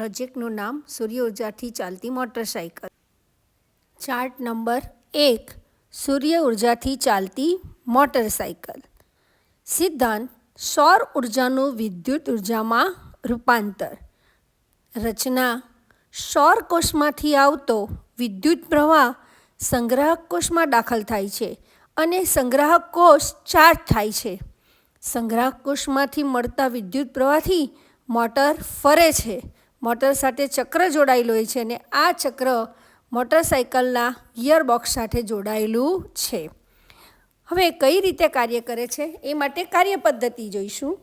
પ્રોજેક્ટનું નામ સૂર્ય ઉર્જાથી ચાલતી મોટરસાઇકલ ચાર્ટ નંબર એક સૂર્ય ઉર્જાથી ચાલતી મોટરસાઇકલ સિદ્ધાંત, સૌર ઉર્જાનું વિદ્યુત ઉર્જામાં રૂપાંતર. રચના, સૌર કોષમાંથી આવતો વિદ્યુત પ્રવાહ સંગ્રાહક કોષમાં દાખલ થાય છે અને સંગ્રાહક કોષ ચાર્જ થાય છે. સંગ્રાહક કોષમાંથી મળતા વિદ્યુત પ્રવાહથી મોટર ફરે છે. મોટર સાથે ચક્ર જોડાયેલું હોય છે અને આ ચક્ર મોટરસાઇકલના ગિયરબોક્સ સાથે જોડાયેલું છે. હવે કઈ રીતે કાર્ય કરે છે એ માટે કાર્ય પદ્ધતિ જોઈશું.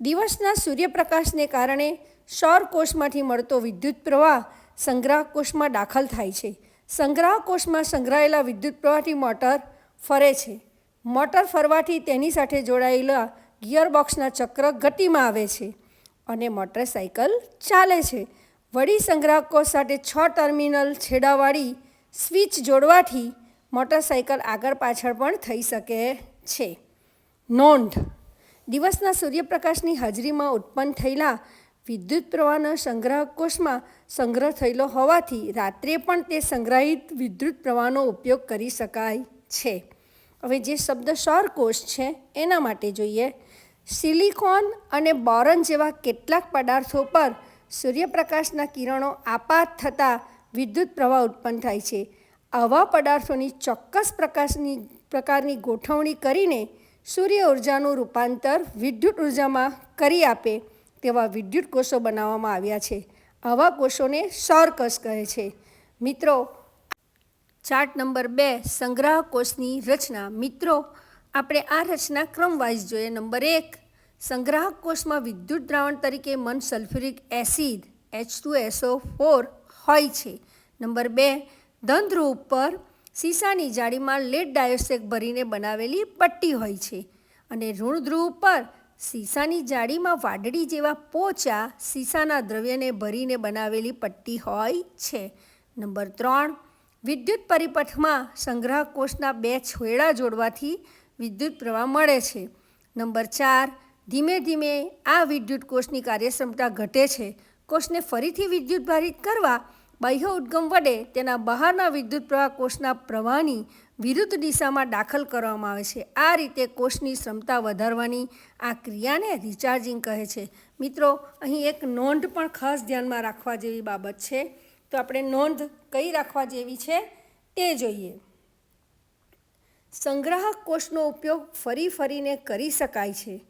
દિવસના સૂર્યપ્રકાશને કારણે સૌર કોષમાંથી મળતો વિદ્યુત પ્રવાહ સંગ્રાહક કોષમાં દાખલ થાય છે. સંગ્રાહક કોષમાં સંગ્રહાયેલા વિદ્યુત પ્રવાહથી મોટર ફરે છે. મોટર ફરવાથી તેની સાથે જોડાયેલા ગિયરબોક્સના ચક્ર ગતિમાં આવે છે. અને મોટરસાઇકલ ચાલે છે. વળી સંગ્રાહકો સાથે છ ટર્મિનલ છેડાવાળી સ્વિચ જોડવાથી મોટરસાઇકલ આગળ પાછળ પણ થઈ શકે છે. નોંધ. દિવસના સૂર્યપ્રકાશની હાજરીમાં ઉત્પન્ન થયેલા વિદ્યુત પ્રવાહનો સંગ્રાહક કોષમાં સંગ્રહ થયેલો હોવાથી રાત્રે પણ તે સંગ્રહિત વિદ્યુત પ્રવાહનો ઉપયોગ કરી શકાય છે. હવે જે શબ્દ સૌર કોષ છે, એના માટે જોઈએ. સિલિકોન અને બોરન જેવા કેટલાક પદાર્થો પર સૂર્યપ્રકાશના કિરણો આપાત થતાં વિદ્યુત પ્રવાહ ઉત્પન્ન થાય છે. આવા પદાર્થોની ચોક્કસ પ્રકાશની, પ્રકારની ગોઠવણી કરીને સૂર્ય ઉર્જાનું રૂપાંતર વિદ્યુત ઉર્જામાં કરી આપે તેવા વિદ્યુત કોષો બનાવવામાં આવ્યા છે. આવા કોષોને સૌર કહે છે. મિત્રો, ચાર્ટ નંબર બે સંગ્રાહક કોષની રચના. મિત્રો આપણે આ રચના ક્રમવાઇઝ જોઈએ. નંબર એક, સંગ્રાહક કોષમાં વિદ્યુત દ્રાવણ તરીકે મન sulphuric acid H two SO four હોય છે. નંબર બે ધન ધ્રુવ ઉપર સીસાની જાળીમાં લેડ ડાયોક્સાઇડ ભરીને બનાવેલી પટ્ટી હોય છે. અને ઋણ ધ્રુવ ઉપર સીસાની જાળીમાં વાદળી જેવા પોચા સીસાના દ્રવ્યને ભરીને બનાવેલી પટ્ટી હોય છે. નંબર ત્રણ, વિદ્યુત પરિપથમાં સંગ્રાહક કોષના બે છેડા જોડવાથી વિદ્યુત પ્રવાહ મળે છે. નંબર ચાર, ધીમે ધીમે આ વિદ્યુત કોષની કાર્યક્ષમતા ઘટે છે. કોષને ફરીથી વિદ્યુત ભારિત કરવા બાહ્ય ઉદ્ગમ વડે તેના બહારના વિદ્યુત પ્રવાહ કોષના પ્રવાહની વિરુદ્ધ દિશામાં દાખલ કરવામાં આવે છે. આ રીતે કોષની ક્ષમતા વધારવાની આ ક્રિયાને રિચાર્જિંગ કહે છે. મિત્રો, અહીં એક નોંધ પણ ખાસ ધ્યાનમાં રાખવા જેવી બાબત છે. તો આપણે નોંધ કઈ રાખવા જેવી છે તે જોઈએ. સંગ્રાહક કોષનો ઉપયોગ ફરી ફરીને કરી શકાય છે.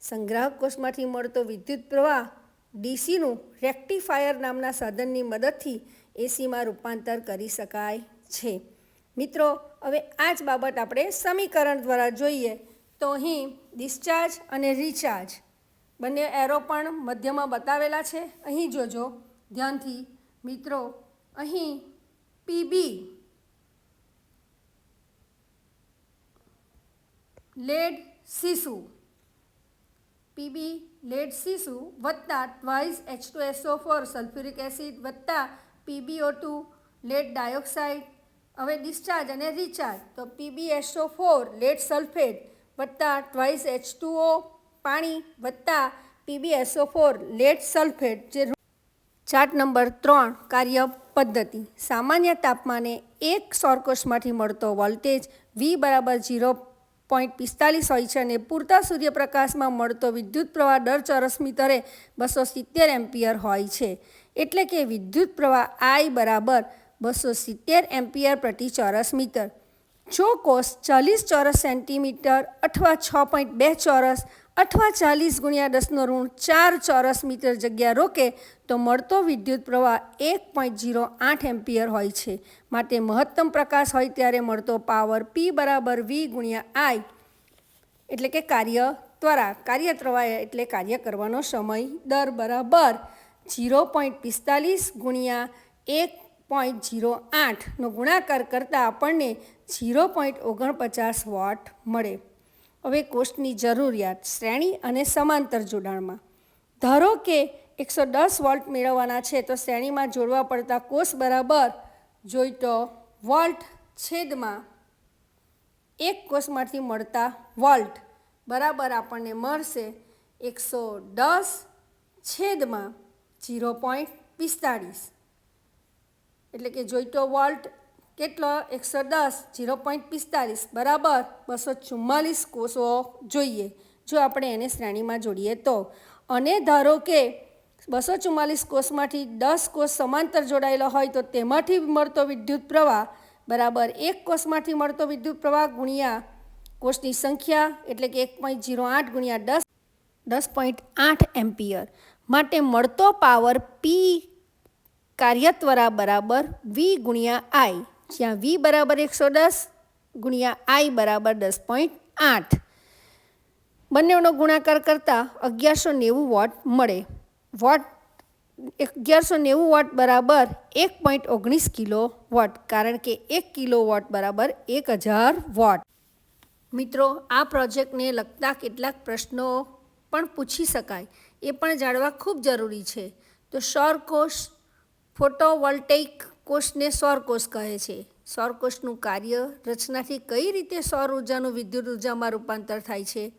સંગ્રાહક કોષમાંથી મળતો વિદ્યુત પ્રવાહ ડીસીનું રેક્ટિફાયર નામના સાધનની મદદથી એસીમાં રૂપાંતર કરી શકાય છે. મિત્રો, હવે આ જ બાબત આપણે સમીકરણ દ્વારા જોઈએ. તો અહીં ડિસ્ચાર્જ અને રિચાર્જ. બંને એરો પણ મધ્યમાં બતાવેલા છે. અહીં જોજો. ધ્યાનથી. મિત્રો, અહીં પીબી લેડ સીસુ. પીબી લેડ સીસુ વત્તા twice H two SO four sulphuric acid વત્તા પીબીઓ ટુ લેડ ડાયોક્સાઇડ. હવે ડિસ્ચાર્જ અને રિચાર્જ. તો PB SO four lead sulphate વત્તા ટ્વાઇસ એચ ટુઓ પાણી વત્તા PB SO four lead sulphate. જે ચાર્ટ નંબર ત્રણ કાર્ય પદ્ધતિ. સામાન્ય તાપમાને એક સૌરકોષમાંથી મળતો વોલ્ટેજ વી બરાબર ઝીરો પોઈન્ટ પિસ્તાલીસ હોય છે અને પૂરતા સૂર્યપ્રકાશમાં મળતો વિદ્યુત પ્રવાહ દર ચોરસ મીટરે બસો સિત્તેર એમ્પિયર હોય છે. એટલે કે વિદ્યુત પ્રવાહ આઈ બરાબર બસો સિત્તેર એમ્પિયર પ્રતિ ચોરસ મીટર. જો કોષ ચાલીસ ચોરસ સેન્ટીમીટર અથવા છ પોઈન્ટ બે ચોરસ અથવા ચાલીસ ગુણ્યા દસનો ઋણ ચાર ચોરસ મીટર જગ્યા રોકે તો મળતો વિદ્યુત પ્રવાહ એક પોઈન્ટ જીરો આઠ એમ્પિયર હોય છે. માટે મહત્તમ પ્રકાશ હોય ત્યારે મળતો પાવર પી બરાબર વી ગુણ્યા આઈ એટલે કે કાર્ય ત્વરા કાર્ય પ્રવાહ એટલે કાર્ય કરવાનો સમય દર બરાબર જીરો પોઈન્ટ પિસ્તાલીસ ગુણ્યા એક પોઈન્ટ જીરો આઠનો ગુણાકાર કરતાં આપણને જીરો પોઈન્ટ ઓગણપચાસ વોટ મળે. હવે કોષની જરૂરિયાત શ્રેણી અને સમાંતર જોડાણમાં. ધારો કે એકસો દસ વોલ્ટ મેળવવાના છે, તો શ્રેણીમાં જોડવા પડતા કોષ બરાબર જોઈતો વોલ્ટ છેદમાં એક કોષમાંથી મળતા વોલ્ટ બરાબર આપણને મળશે એકસો દસ છેદમાં જીરો પોઈન્ટ પિસ્તાળીસ. એટલે કે જોઈતો વોલ્ટ કેટલો? એકસો દસ જીરો પોઈન્ટ પિસ્તાલીસ બરાબર? બસો ચુમ્માલીસ કોષો જોઈએ. જો આપણે એને શ્રેણીમાં જોડીએ તો. અને ધારો કે બસો ચુમ્માલીસ કોષમાંથી દસ કોષ સમાંતર જોડાયેલો હોય તો તેમાંથી મળતો વિદ્યુત પ્રવાહ, બરાબર? એક કોષમાંથી મળતો વિદ્યુત પ્રવાહ ગુણ્યા કોષની સંખ્યા, એટલે કે એક પોઈન્ટ જીરો આઠ ગુણ્યા દસ દસ પોઈન્ટ આઠ એમ્પિયર. માટે મળતો પાવર પી કાર્યત્વરા બરાબર વી ગુણ્યા આઈ જ્યાં વી બરાબર એકસો દસ ગુણ્યા આઈ બરાબર દસ પોઈન્ટ આઠ. બંનેનો ગુણાકાર કરતાં અગિયારસો નેવું વોટ મળે. વોટ અગિયારસો નેવું વોટ બરાબર એક પોઈન્ટ ઓગણીસ કિલો વોટ, કારણ કે એક કિલો વોટ બરાબર એક હજાર વોટ. મિત્રો, આ પ્રોજેક્ટને લગતા કેટલાક પ્રશ્નો પણ પૂછી શકાય. એ પણ જાણવા ખૂબ જરૂરી છે. તો સૌર કોષ, ફોટોવોલ્ટેઇક કોષને સૌર કોષ કહે છે. સૌર કોષનું કાર્ય રચનાથી કઈ રીતે સૌર ઉર્જાનું વિદ્યુત ઉર્જામાં રૂપાંતર થાય છે?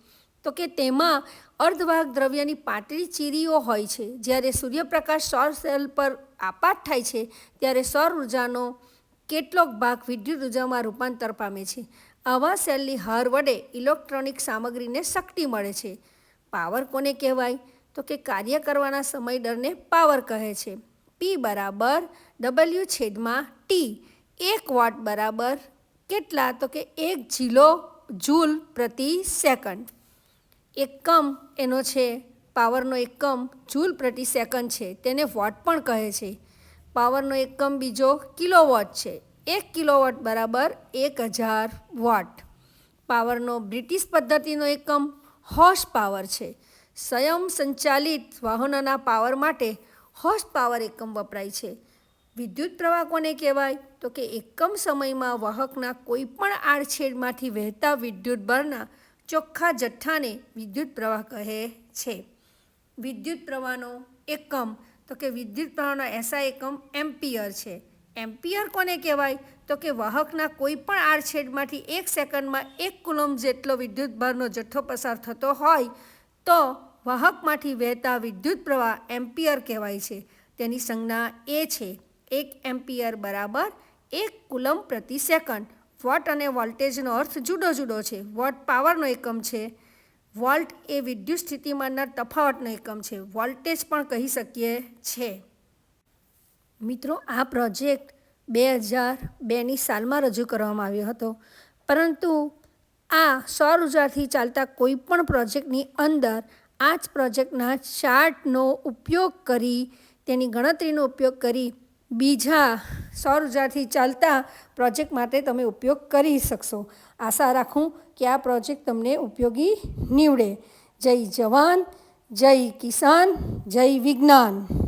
તો કે તેમાં અર્ધવાહક દ્રવ્યની પાતળી ચીરીઓ હોય છે. જ્યારે સૂર્યપ્રકાશ સૌર સેલ પર આપાત થાય છે, ત્યારે સૌર ઉર્જાનો કેટલોક ભાગ વિદ્યુત ઉર્જામાં રૂપાંતર પામે છે. આવા સેલની હાર વડે ઇલેક્ટ્રોનિક સામગ્રીને શક્તિ મળે છે. પાવર કોને કહેવાય? તો કે કાર્ય કરવાના સમય દરને પાવર કહે છે. પી બરાબર ડબલ્યુ છેદમાં ટી એક વોટ બરાબર કેટલા? તો કે એક જીલો જૂલ પ્રતિ સેકન્ડ એકમ એનો છે, પાવરનો એકમ જૂલ પ્રતિ સેકન્ડ છે, તેને વોટ પણ કહે છે. પાવરનો એકમ બીજો કિલોવોટ છે, એક કિલોવોટ બરાબર એક હજાર વોટ પાવરનો બ્રિટિશ પદ્ધતિનો એકમ હોર્સ પાવર છે. સ્વયં સંચાલિત વાહનોના પાવર માટે હોર્સ પાવર એકમ વપરાય છે. વિદ્યુત પ્રવાહ કોને કહેવાય? તો કે એકમ સમયમાં વાહકના કોઈપણ આડછેડમાંથી વહેતા વિદ્યુત બળના ચોખ્ખા જથ્થાને વિદ્યુત પ્રવાહ કહે છે. વિદ્યુત પ્રવાહનો એકમ, તો કે વિદ્યુત પ્રવાહનો એસઆ એકમ એમ્પિયર છે. એમ્પિયર કોને કહેવાય? તો કે વાહકના કોઈપણ આડછેડમાંથી એક સેકન્ડમાં એક કુલમ જેટલો વિદ્યુત ભારનો જથ્થો પસાર થતો હોય, તો વાહકમાંથી વહેતા વિદ્યુત પ્રવાહ એમ્પિયર કહેવાય છે. તેની સંજ્ઞા એ છે, એક એમ્પિયર બરાબર એક કુલમ પ્રતિ સેકન્ડ. વોટ અને વોલ્ટેજનો અર્થ જુદો જુદો છે. વોટ પાવરનો એકમ છે. વોલ્ટ એ વિદ્યુત સ્થિતિમાનના તફાવતનો એકમ છે. વોલ્ટેજ પણ કહી શકીએ છે. મિત્રો, આ પ્રોજેક્ટ બે હજાર બેની સાલમાં રજૂ કરવામાં આવ્યો હતો. પરંતુ આ સૌર ઉર્જાથી ચાલતા કોઈપણ પ્રોજેક્ટની અંદર આ જ પ્રોજેક્ટના ચાર્ટનો ઉપયોગ કરી, તેની ગણતરીનો ઉપયોગ કરી, બીજા સૌર ઉર્જાથી ચાલતા પ્રોજેક્ટ માટે તમે ઉપયોગ કરી શકશો. આશા રાખું કે આ પ્રોજેક્ટ તમને ઉપયોગી નીવડે. જય જવાન, જય કિસાન, જય વિજ્ઞાન.